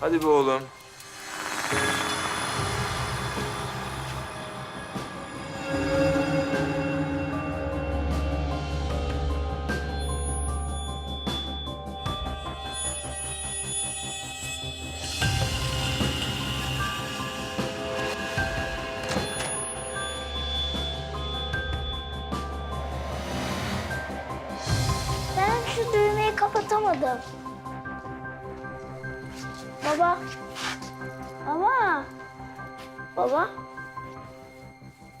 Hadi be oğlum. Ben şu düğmeyi kapatamadım. Baba. Baba. Baba.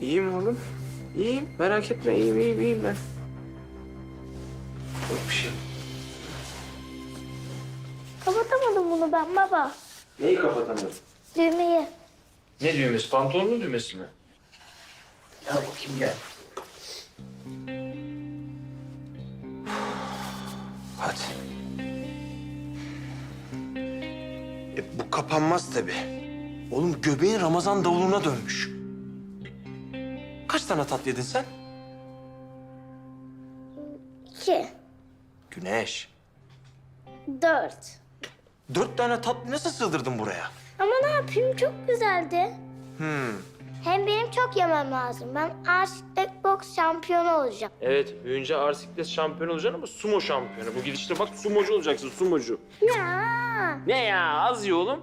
İyiyim oğlum. İyiyim. Merak etme. İyiyim, iyiyim, iyiyim ben. Yok bir şey. Kapatamadım bunu ben baba. Neyi kapatamadın? Düğmeyi. Ne düğmesi? Pantolonun düğmesi mi? Gel bakayım gel. Hadi. E, bu kapanmaz tabii. Oğlum göbeğin Ramazan davuluna dönmüş. Kaç tane tat yedin sen? İki. Güneş. Dört. Dört tane tatlı nasıl sığdırdın buraya? Ama ne yapayım çok güzeldi. Hmm. Hem benim çok yemem lazım. Ben Arsitek Box şampiyonu olacağım. Evet, büyüyünce ağır siklet şampiyonu olacaksın ama sumo şampiyonu. Bu gidişte bak sumocu olacaksın, sumocu. Ya. Ne ya? Az ye oğlum.